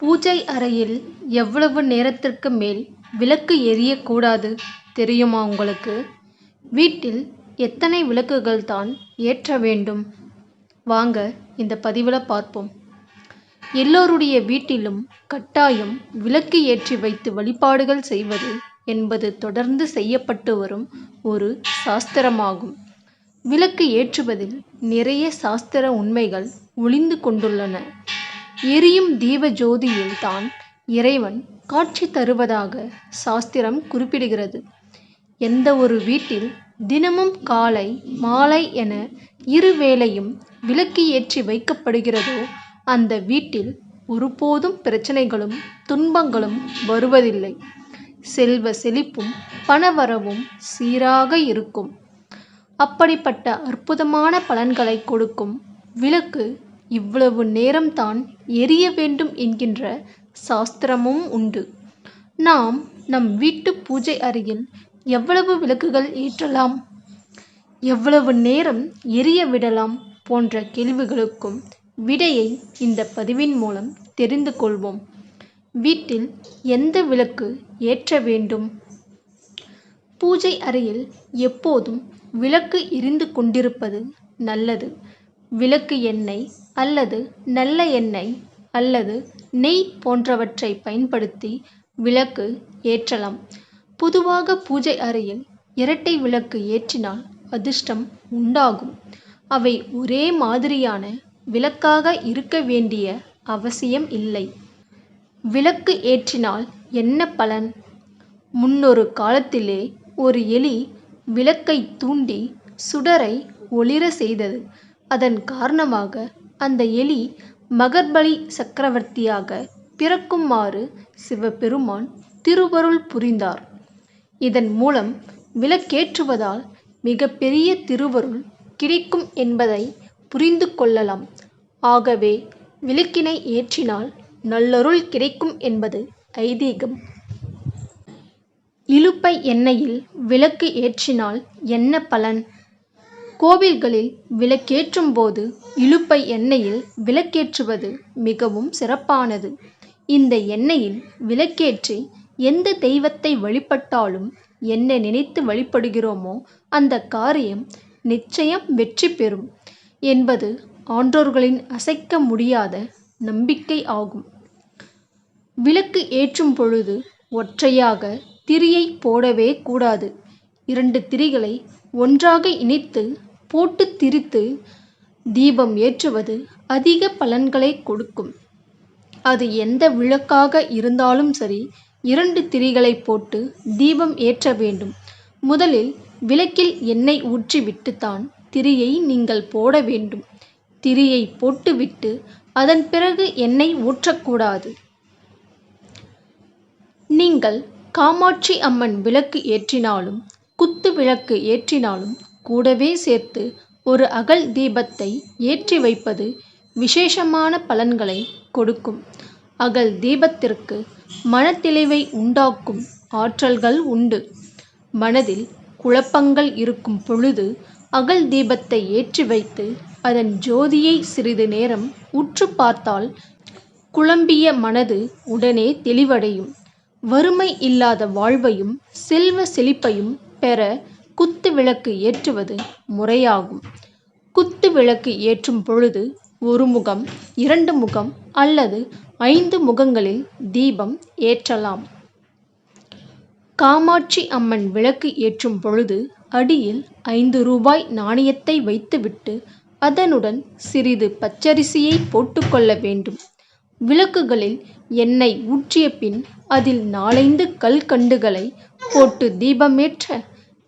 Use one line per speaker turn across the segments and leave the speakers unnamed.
பூஜை அறையில் எவ்வளவு நேரத்திற்கு மேல் விளக்கு எரியக்கூடாது தெரியுமா உங்களுக்கு? வீட்டில் எத்தனை விளக்குகள் தான் ஏற்ற வேண்டும்? வாங்க இந்த பதிவில் பார்ப்போம். எல்லோருடைய வீட்டிலும் கட்டாயம் விளக்கு ஏற்றி வைத்து வழிபாடுகள் செய்வது என்பது தொடர்ந்து செய்யப்பட்டு வரும் ஒரு சாஸ்திரமாகும். விளக்கு ஏற்றுவதில் நிறைய சாஸ்திர உண்மைகள் ஒளிந்து கொண்டுள்ளன. எரியும் தீப ஜோதியில் தான் இறைவன் காட்சி தருவதாக சாஸ்திரம் குறிப்பிடுகிறது. எந்த ஒரு வீட்டில் தினமும் காலை மாலை என இரு வேளையும் விளக்கு ஏற்றி வைக்கப்படுகிறதோ அந்த வீட்டில் ஒருபோதும் பிரச்சனைகளும் துன்பங்களும் வருவதில்லை. செல்வ செழிப்பும் பணவரவும் சீராக இருக்கும். அப்படிப்பட்ட அற்புதமான பலன்களை கொடுக்கும் விளக்கு இவ்வளவு நேரம்தான் எரிய வேண்டும் என்கின்ற சாஸ்திரமும் உண்டு. நாம் நம் வீட்டு பூஜை அறையில் எவ்வளவு விளக்குகள் ஏற்றலாம்? எவ்வளவு நேரம் எரிய விடலாம் போன்ற கேள்விகளுக்கும் விடையை இந்த பதிவின் மூலம் தெரிந்து கொள்வோம். வீட்டில் எந்த விளக்கு ஏற்ற வேண்டும்? பூஜை அறையில் எப்போதும் விளக்கு எரிந்து கொண்டிருப்பது நல்லது. விளக்கு எண்ணெய் அல்லது நல்ல எண்ணெய் அல்லது நெய் போன்றவற்றை பயன்படுத்தி விளக்கு ஏற்றலாம். பொதுவாக பூஜை அறையில் இரட்டை விளக்கு ஏற்றினால் அதிர்ஷ்டம் உண்டாகும். அவை ஒரே மாதிரியான விளக்காக இருக்க வேண்டிய அவசியம் இல்லை. விளக்கு ஏற்றினால் என்ன பலன்? முன்னொரு காலத்திலே ஒரு எலி விளக்கை தூண்டி சுடரை ஒளிர செய்தது. அதன் காரணமாக அந்த எலி மகர்பலி சக்கரவர்த்தியாக பிறக்குமாறு சிவபெருமான் திருவருள் புரிந்தார். இதன் மூலம் விளக்கேற்றுவதால் மிகப்பெரிய திருவருள் கிடைக்கும் என்பதை புரிந்து கொள்ளலாம். ஆகவே விளக்கினை ஏற்றினால் நல்லருள் கிடைக்கும் என்பது ஐதீகம். இலுப்பை எண்ணெயில் விளக்கு ஏற்றினால் என்ன பலன்? கோவில்களில் விளக்கேற்றும் போது இலுப்பை எண்ணெயில் விளக்கேற்றுவது மிகவும் சிறப்பானது. இந்த எண்ணெயில் விளக்கேற்றி எந்த தெய்வத்தை வழிபட்டாலும் என்ன நினைத்து வழிபடுகிறோமோ அந்த காரியம் நிச்சயம் வெற்றி பெறும் என்பது ஆன்றோர்களின் அசைக்க முடியாத நம்பிக்கை ஆகும். விளக்கு ஏற்றும் பொழுது ஒற்றையாக திரியை போடவே கூடாது. இரண்டு திரிகளை ஒன்றாக இணைத்து போட்டு திரித்து தீபம் ஏற்றுவது அதிக பலன்களை கொடுக்கும். அது எந்த விளக்காக இருந்தாலும் சரி இரண்டு திரிகளை போட்டு தீபம் ஏற்ற வேண்டும். முதலில் விளக்கில் எண்ணெய் ஊற்றிவிட்டு தான் திரியை நீங்கள் போட வேண்டும். திரியை போட்டுவிட்டு அதன் பிறகு எண்ணெய் ஊற்றக்கூடாது. நீங்கள் காமாட்சி அம்மன் விளக்கு ஏற்றினாலும் குத்து விளக்கு ஏற்றினாலும் கூடவே சேர்த்து ஒரு அகல் தீபத்தை ஏற்றி வைப்பது விசேஷமான பலன்களை கொடுக்கும். அகல் தீபத்திற்கு மனத்தெளிவை உண்டாக்கும் ஆற்றல்கள் உண்டு. மனதில் குழப்பங்கள் இருக்கும் பொழுது அகல் தீபத்தை ஏற்றி வைத்து அதன் ஜோதியை சிறிது நேரம் உற்று பார்த்தால் குழம்பிய மனது உடனே தெளிவடையும். வறுமை இல்லாத வாழ்வையும் செல்வ செழிப்பையும் பெற குத்து விளக்கு ஏற்றுவது முறையாகும். குத்து விளக்கு ஏற்றும் பொழுது ஒரு முகம் இரண்டு முகம் அல்லது ஐந்து முகங்களில் தீபம் ஏற்றலாம். காமாட்சி அம்மன் விளக்கு ஏற்றும் பொழுது அடியில் ஐந்து ரூபாய் நாணயத்தை வைத்துவிட்டு அதனுடன் சிறிது பச்சரிசியை போட்டுக்கொள்ள வேண்டும். விளக்குகளில் எண்ணெய் ஊற்றிய பின் அதில் நாலைந்து கல்கண்டுகளை போட்டு தீபமேற்ற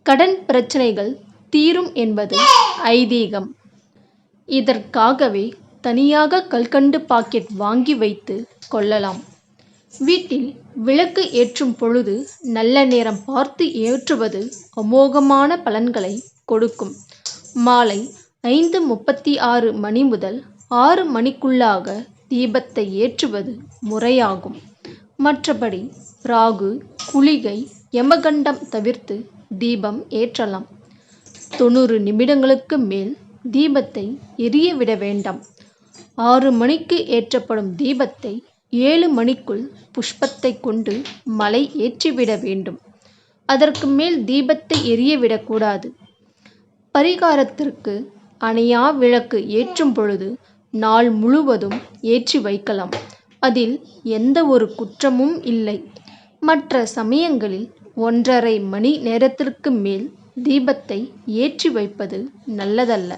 கடன் பிரச்சனைகள் தீரும் என்பது ஐதீகம். இதற்காகவே தனியாக கல்கண்டு பாக்கெட் வாங்கி வைத்து கொள்ளலாம். வீட்டில் விளக்கு ஏற்றும் பொழுது நல்ல நேரம் பார்த்து ஏற்றுவது அமோகமான பலன்களை கொடுக்கும். மாலை ஐந்து முப்பத்தி ஆறு மணி முதல் ஆறு மணிக்குள்ளாக தீபத்தை ஏற்றுவது முறையாகும். மற்றபடி ராகு குளிகை யமகண்டம் தவிர்த்து தீபம் ஏற்றலாம். தொண்ணூறு நிமிடங்களுக்கு மேல் தீபத்தை எரிய விட வேண்டாம். ஆறு மணிக்கு ஏற்றப்படும் தீபத்தை ஏழு மணிக்குள் புஷ்பத்தை கொண்டு மலை ஏற்றிவிட வேண்டும். அதற்கு மேல் தீபத்தை எரிய விடக்கூடாது பரிகாரத்திற்கு அணையா விளக்கு ஏற்றும் பொழுது நாள் முழுவதும் ஏற்றி வைக்கலாம். அதில் எந்த ஒரு குற்றமும் இல்லை. மற்ற சமயங்களில் ஒன்றரை மணி நேரத்திற்கு மேல் தீபத்தை ஏற்றி வைப்பது நல்லதல்ல.